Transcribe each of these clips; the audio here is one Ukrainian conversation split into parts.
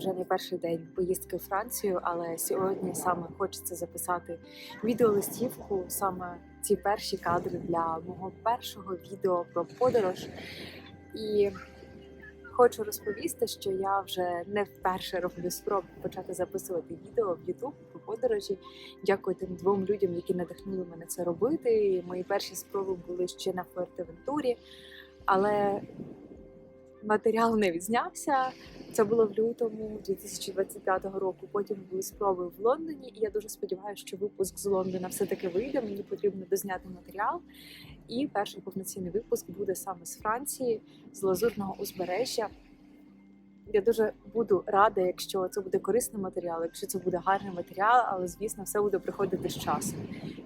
Вже не перший день поїздки в Францію, але сьогодні саме хочеться записати відеолистівку, саме ці перші кадри для мого першого відео про подорож. І хочу розповісти, що я вже не вперше роблю спробу почати записувати відео в YouTube про подорожі. Дякую тим двом людям, які надихнули мене це робити. І мої перші спроби були ще на Фуертевентурі, але матеріал не відзнявся. Це було в лютому 2025 року. Потім були спроби в Лондоні, і я дуже сподіваюся, що випуск з Лондона все-таки вийде. Мені потрібно дозняти матеріал. І перший повноцінний випуск буде саме з Франції, з Лазурного узбережжя. Я дуже буду рада, якщо це буде корисний матеріал, якщо це буде гарний матеріал, але звісно, все буде приходити з часом.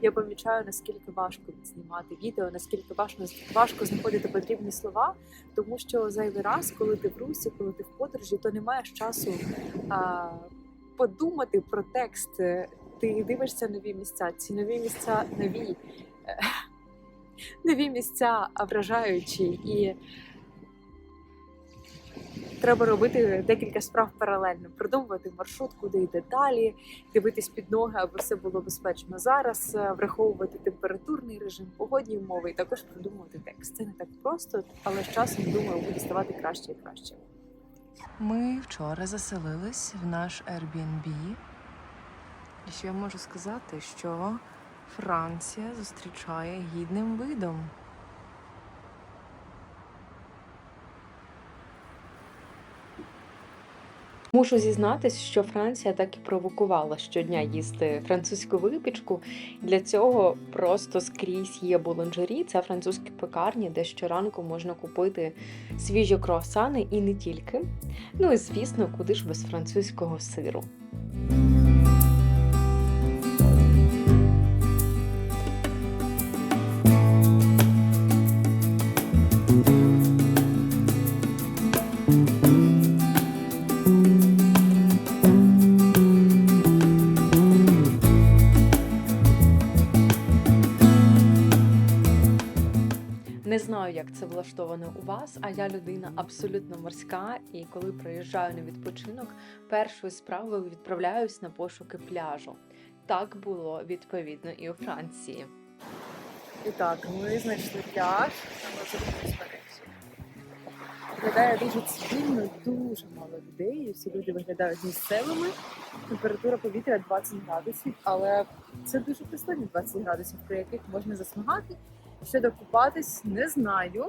Я помічаю, наскільки важко знімати відео, наскільки важко важко знаходити потрібні слова, тому що зайвий раз, коли ти в русі, коли ти в подорожі, то не маєш часу а, подумати про текст. Ти дивишся нові місця. Ці нові місця нові, е, нові місця вражаючі і. Треба робити декілька справ паралельно, продумувати маршрут, куди йде далі, дивитись під ноги, аби все було безпечно зараз, е, враховувати температурний режим, погодні умови, і також продумувати текст. Це не так просто, але з часом думаю, буде ставати краще і краще. Ми вчора заселились в наш Airbnb. І що я можу сказати, що Франція зустрічає гідним видом. Мушу зізнатись, що Франція так і провокувала щодня їсти французьку випічку. Для цього просто скрізь є буланжері, це французькі пекарні, де щоранку можна купити свіжі круасани і не тільки. Ну і звісно, куди ж без французького сиру. Як це влаштовано у вас, а я людина абсолютно морська. І коли приїжджаю на відпочинок, першою справою відправляюсь на пошуки пляжу. Так було відповідно і у Франції. І так, ми знайшли пляж. Виглядає дуже цивільно, дуже мало людей, і всі люди виглядають місцевими. Температура повітря 20 градусів, але це дуже пристойні 20 градусів, при яких можна засмагати. Щодо купатись, не знаю.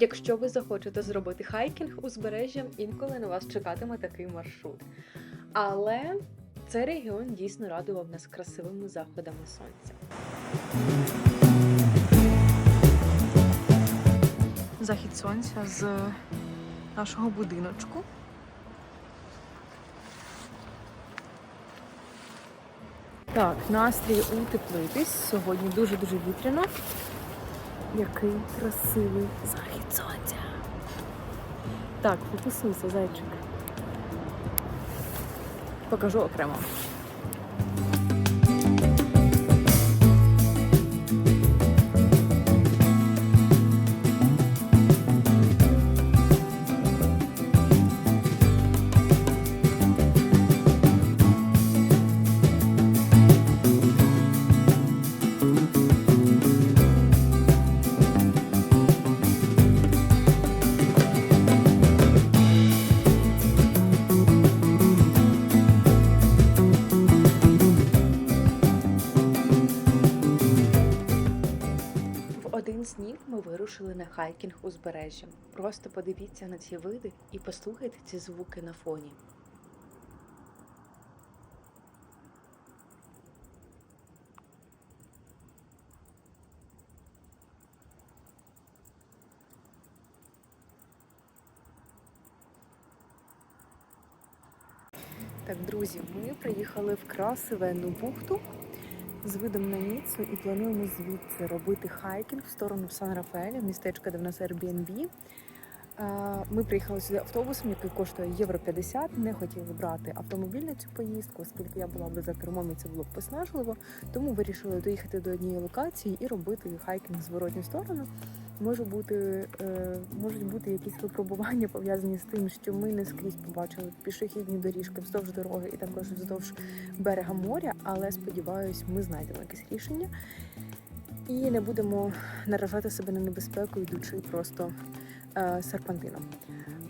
Якщо ви захочете зробити хайкінг узбережжям, інколи на вас чекатиме такий маршрут. Але цей регіон дійсно радував нас красивими заходами сонця. Захід сонця з нашого будиночку. Так, настрій утеплитись. Сьогодні дуже-дуже вітряно. Який красивий захід сонця. Так, фокусуйся, зайчик. Покажу окремо. На узбережжям. Просто подивіться на ці види і послухайте ці звуки на фоні. Так, друзі, ми приїхали в красивенну бухту з видом на Ніцу і плануємо звідси робити хайкінг в сторону Сан-Рафаеля, містечка, де в нас Airbnb. Ми приїхали сюди автобусом, який коштує євро 50. Не хотіли брати автомобіль на цю поїздку, оскільки я була би за кермом і це було б поснажливо. Тому вирішили доїхати до однієї локації і робити хайкінг в зворотню сторону. Може бути, е, можуть бути якісь випробування пов'язані з тим, що ми не скрізь побачили пішохідні доріжки вздовж дороги і також вздовж берега моря. Але сподіваюсь, ми знайдемо якесь рішення і не будемо наражати себе на небезпеку, йдучи просто е, серпантином.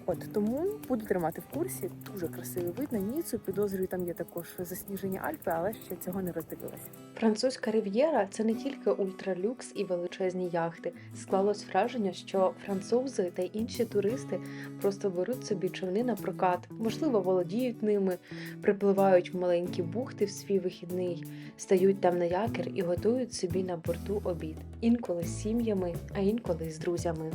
От тому буду тримати в курсі. Дуже красивий вид на Ніцу. Підозрюю, там є також засніжені Альпи, але ще цього не роздивилася. Французька рив'єра це не тільки ультралюкс і величезні яхти. Склалось враження, що французи та інші туристи просто беруть собі човни на прокат, можливо, володіють ними, припливають в маленькі бухти в свій вихідний, стають там на якір і готують собі на борту обід. Інколи з сім'ями, а інколи з друзями.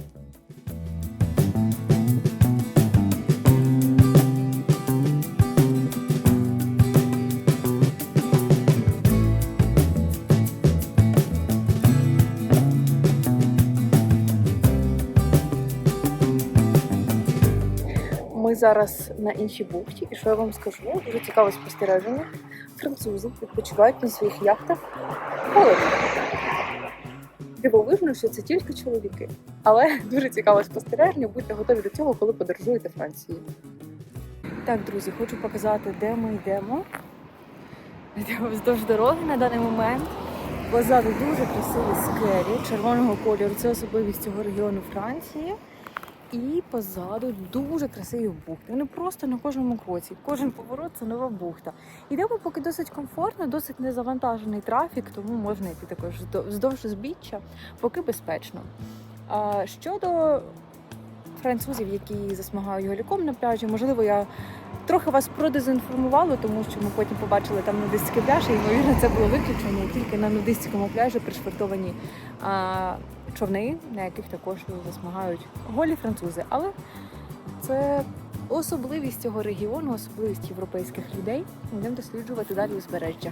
Зараз на іншій бухті, і що я вам скажу? Дуже цікаве спостереження. Французи відпочивають на своїх яхтах холодно. Дивовижно, що це тільки чоловіки. Але дуже цікаве спостереження. Будьте готові до цього, коли подорожуєте Францією. Так, друзі, хочу показати, де ми йдемо. Йдемо вздовж дороги на даний момент. Позаду дуже красиві скелі червоного кольору. Це особливість цього регіону Франції. І позаду дуже красиві бухти. Вони просто на кожному кроці. Кожен поворот це нова бухта. Йдемо поки досить комфортно, досить незавантажений трафік, тому можна йти також вздовж узбіччя, поки безпечно. А щодо французів, які засмагають голіком на пляжі, можливо, я трохи вас продезінформувала, тому що ми потім побачили там нудистський пляж, і ймовірно, це було виключення. Тільки на нудистському пляжі пришвартовані човни, на яких також засмагають голі французи. Але це особливість цього регіону, особливість європейських людей. будемо досліджувати далі узбережжя.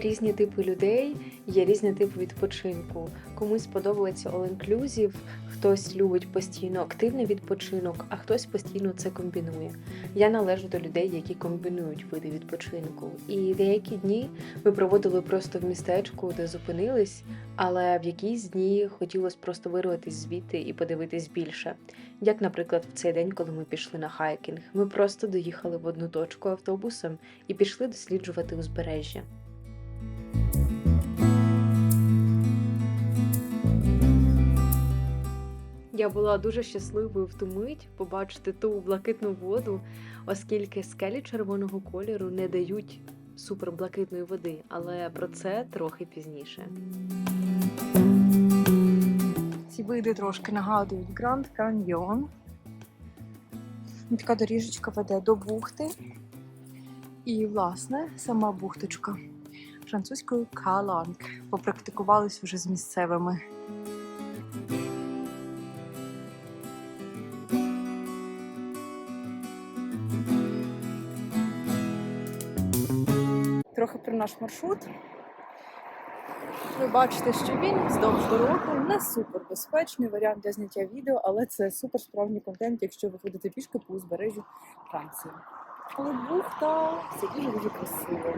Різні типи людей, є різні типи відпочинку. Комусь сподобається all-inclusive, хтось любить постійно активний відпочинок, а хтось постійно це комбінує. Я належу до людей, які комбінують види відпочинку. І деякі дні ми проводили просто в містечку, де зупинились, але в якісь дні хотілося просто вирватися звідти і подивитись більше. Як, наприклад, в цей день, коли ми пішли на хайкінг, ми просто доїхали в одну точку автобусом і пішли досліджувати узбережжя. Я була дуже щасливою в ту мить побачити ту блакитну воду, оскільки скелі червоного кольору не дають суперблакитної води, але про це трохи пізніше. Ці види трошки нагадують Гранд Каньйон. Така доріжечка веде до бухти. І, власне, сама бухточка французькою Каланг. Попрактикувались вже з місцевими. Трохи про наш маршрут. Ви бачите, що він вздовж дороги не супер безпечний варіант для зняття відео, але це супер справжній контент, якщо ви ходите пішки по узбережжю Франції. Але бухта все дуже красиво.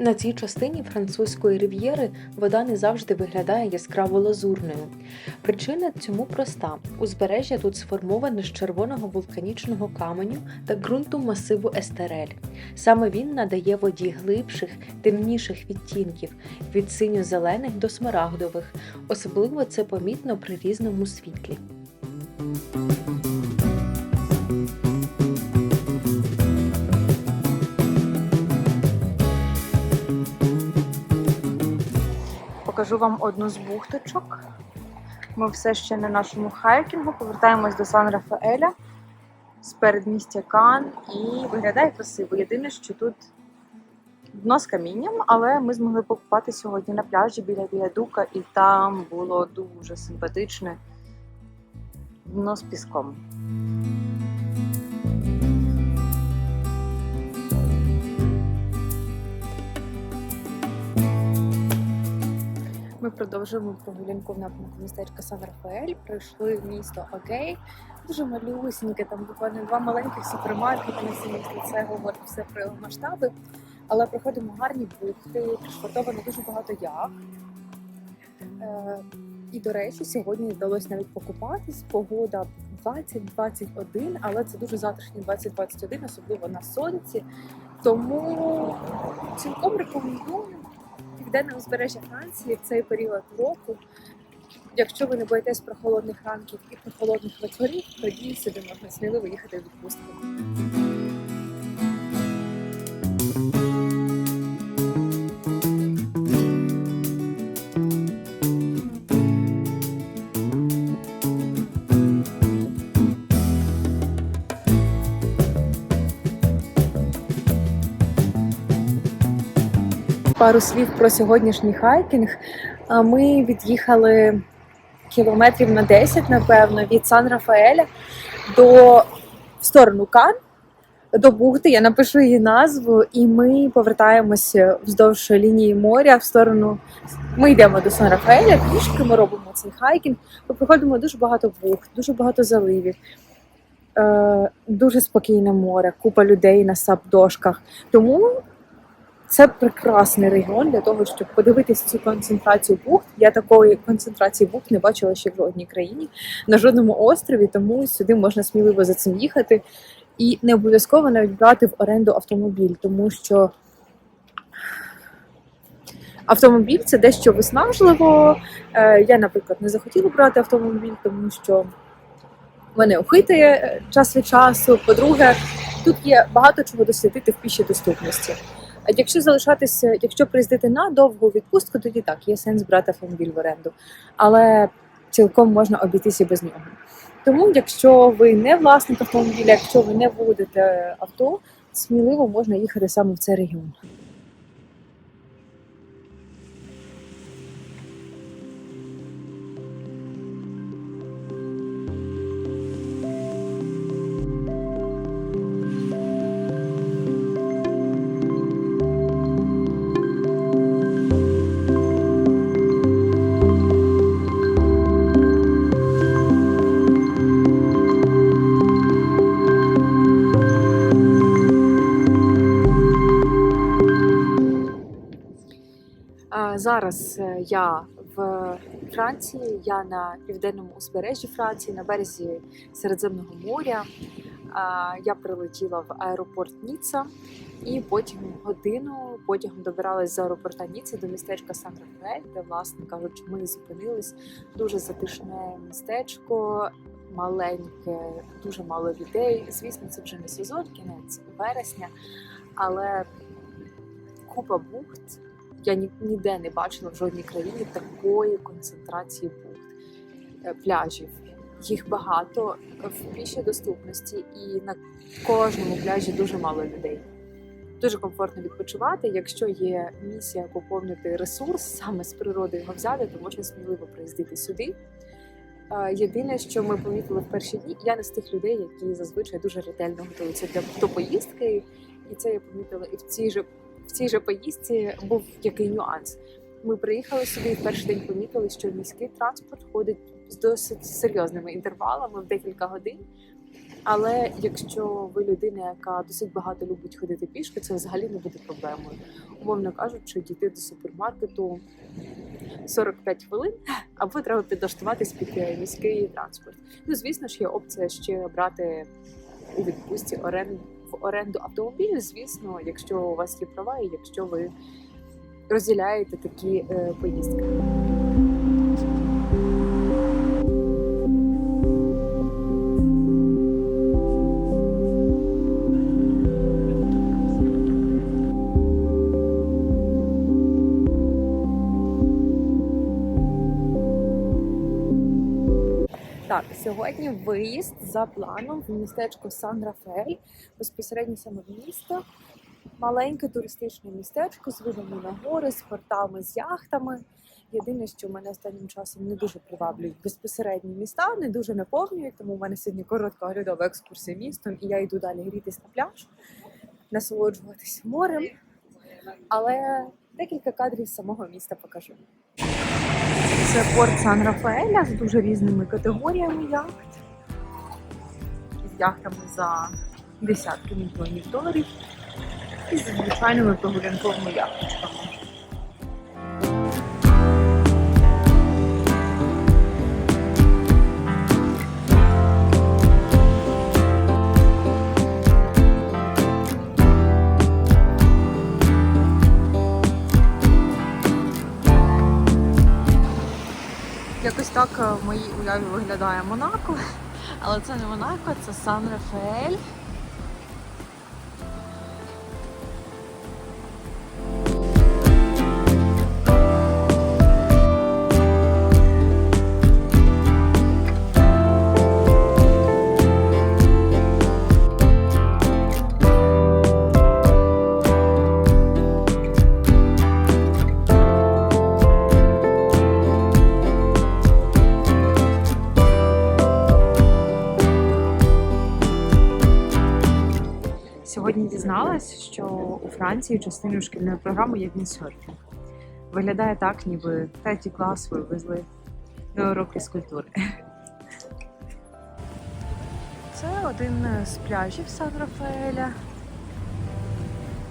На цій частині французької рив'єри вода не завжди виглядає яскраво лазурною. Причина цьому проста: узбережжя тут сформоване з червоного вулканічного каменю та ґрунту масиву Естерель. Саме він надає воді глибших, темніших відтінків від синьо-зелених до смарагдових. Особливо це помітно при різному світлі. Покажу вам одну з бухточок. Ми все ще на нашому хайкінгу, повертаємось до Сан-Рафаеля з передмістя Кан і виглядає красиво. Єдине, що тут дно з камінням, але ми змогли покупати сьогодні на пляжі біля Віадука, і там було дуже симпатичне дно з піском. Ми продовжуємо прогулянку в напрямку містечка Сан-Рафаель. Пройшли в місто Окей. Дуже малюсіньке, там буквально два маленьких супермаркети на всі місто. Це говорить все про його масштаби. Але проходимо гарні бухти, пришвартовано дуже багато яхт. Е, і, до речі, сьогодні вдалося навіть покупатись. Погода 20-21, але це дуже затишні 20-21, особливо на сонці. Тому цілком рекомендую південне узбережжя Франції в цей період року. Якщо ви не боїтесь прохолодних ранків і прохолодних вечорів, тоді сюди можна сміливо їхати в відпустку. Пару слів про сьогоднішній хайкінг. Ми від'їхали кілометрів на 10, напевно, від Сан-Рафаеля до в сторону Кан, до бухти. Я напишу її назву, і ми повертаємося вздовж лінії моря в сторону. Ми йдемо до Сан-Рафаеля, пішки ми робимо цей хайкінг. Ми проходимо дуже багато бухт, дуже багато заливів. Е, дуже спокійне море, купа людей на сап-дошках. Тому це прекрасний регіон для того, щоб подивитися цю концентрацію бухт. Я такої концентрації бухт не бачила ще в жодній країні на жодному острові, тому сюди можна сміливо за цим їхати. І не обов'язково навіть брати в оренду автомобіль, тому що автомобіль це дещо виснажливо. Е, Я, наприклад, не захотіла брати автомобіль, тому що мене охитує е, час від часу. По-друге, тут є багато чого дослідити в пішій доступності. А якщо залишатися, якщо приїздити на довгу відпустку, тоді так, є сенс брати автомобіль в оренду. Але цілком можна обійтися без нього. Тому, якщо ви не власник автомобіля, якщо ви не водите авто, сміливо можна їхати саме в цей регіон. Зараз е, я в Франції, я на південному узбережжі Франції, на березі Середземного моря. Я прилетіла в аеропорт Ніцца і потім годину потягом добиралась з аеропорта Ніцца до містечка сан рафаель де, власне кажучи, ми зупинились. Дуже затишне містечко, маленьке, дуже мало людей. Звісно, це вже не сезон, кінець вересня, але купа бухт я ні- ніде не бачила в жодній країні такої концентрації бухт, е, пляжів. Їх багато в пішій доступності, і на кожному пляжі дуже мало людей. Дуже комфортно відпочивати. Якщо є місія поповнити ресурс саме з природи його взяти, то можна сміливо приїздити сюди. Е, Єдине, що ми помітили в перші дні, я не з тих людей, які зазвичай дуже ретельно готуються для до поїздки, і це я помітила і в цій же в цій же поїздці був який нюанс. Ми приїхали сюди і перший день помітили, що міський транспорт ходить з досить серйозними інтервалами в декілька годин. Але якщо ви людина, яка досить багато любить ходити пішки, це взагалі не буде проблемою. Умовно кажучи, дійти до супермаркету 45 хвилин, або треба підлаштуватись під е, міський транспорт. Ну, звісно ж, є опція ще брати у відпустці оренду в оренду автомобіль, звісно, якщо у вас є права, і якщо ви розділяєте такі е, поїздки. Сьогодні виїзд за планом в містечко Сан-Рафаель, безпосередньо саме в місто. Маленьке туристичне містечко з видами на гори, з портами, з яхтами. Єдине, що мене останнім часом не дуже приваблюють безпосередні міста, не дуже наповнюють, тому в мене сьогодні коротка оглядова екскурсія містом, і я йду далі грітись на пляж, насолоджуватися морем. Але декілька кадрів з самого міста покажу. Це порт Сан-Рафаеля з дуже різними категоріями яхт. З яхтами за десятки мільйонів доларів і з звичайними прогулянковими яхточками. Так е, в моїй уяві виглядає Монако. Але це не Монако, це Сан Рафаель. Дізналась, що у Франції частиною шкільної програми є віндсерфінг. Виглядає так, ніби третій клас вивезли на урок фізкультури. Це один з пляжів Сан-Рафаеля.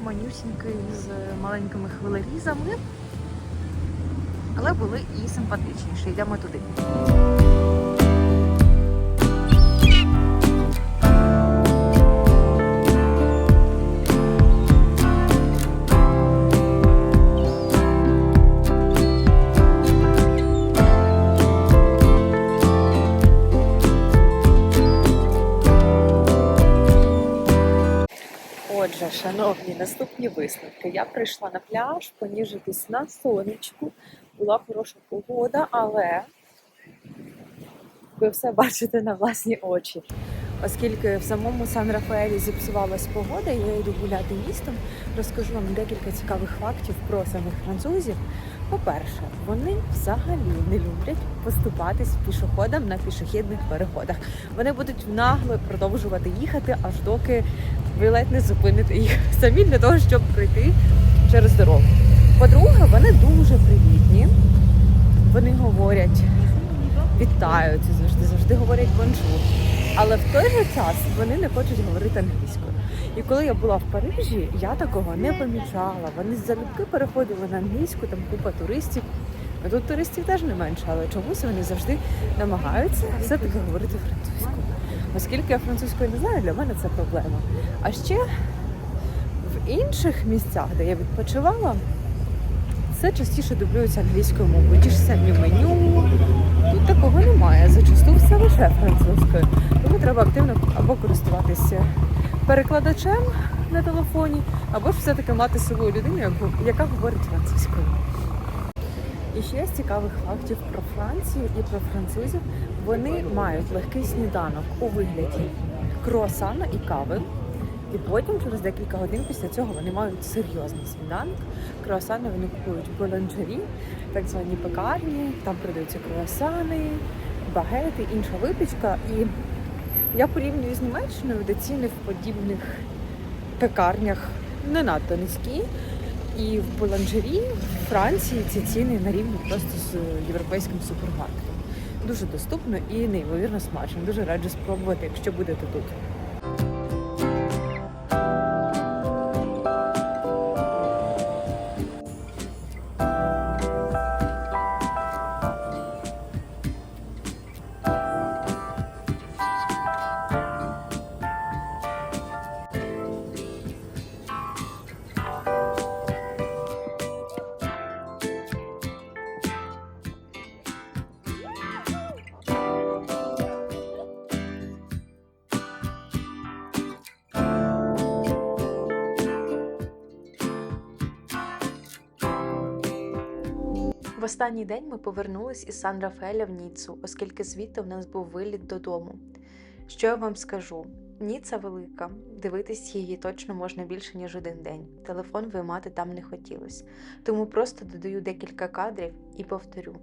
Манюсінький з маленькими хвилерізами. Але були і симпатичніші. Йдемо туди. Шановні, наступні висновки. Я прийшла на пляж поніжитись на сонечку. Була хороша погода, але ви все бачите на власні очі. Оскільки в самому Сан-Рафаелі зіпсувалась погода, я йду гуляти містом, розкажу вам декілька цікавих фактів про самих французів. По-перше, вони взагалі не люблять поступатись пішоходам на пішохідних переходах. Вони будуть нагло продовжувати їхати, аж доки ви ледь не зупините їх самі для того, щоб пройти через дорогу. По-друге, вони дуже привітні. Вони говорять, вітаються завжди, завжди говорять бонжур. Але в той же час вони не хочуть говорити англійською. І коли я була в Парижі, я такого не помічала. Вони залюбки переходили на англійську, там купа туристів. А тут туристів теж не менше, але чомусь вони завжди намагаються все-таки говорити французькою. Оскільки я французькою не знаю, для мене це проблема. А ще в інших місцях, де я відпочивала, все частіше дублюється англійською мовою. Ті ж самі меню. Тут такого немає. Зачасту все лише французькою. Тому треба активно або користуватися перекладачем на телефоні, або ж все-таки мати з собою людину, яка говорить французькою. І ще з цікавих фактів про Францію і про французів. Вони мають легкий сніданок у вигляді круасана і кави. І потім, через декілька годин після цього, вони мають серйозний сніданок. Круасани вони купують в болонжері, так звані пекарні. Там продаються круасани, багети, інша випічка. І я порівнюю з Німеччиною, де ціни в подібних пекарнях не надто низькі. І в Боланжері в Франції ці ціни на рівні просто з європейським супермаркетом. Дуже доступно і неймовірно смачно. Дуже раджу спробувати, якщо будете тут. Останній день ми повернулись із Сан Рафаеля в Ніццу, оскільки звідти в нас був виліт додому. Що я вам скажу? Ніца велика, дивитись її точно можна більше, ніж один день. Телефон виймати там не хотілося. Тому просто додаю декілька кадрів і повторю.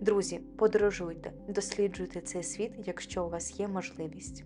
Друзі, подорожуйте, досліджуйте цей світ, якщо у вас є можливість.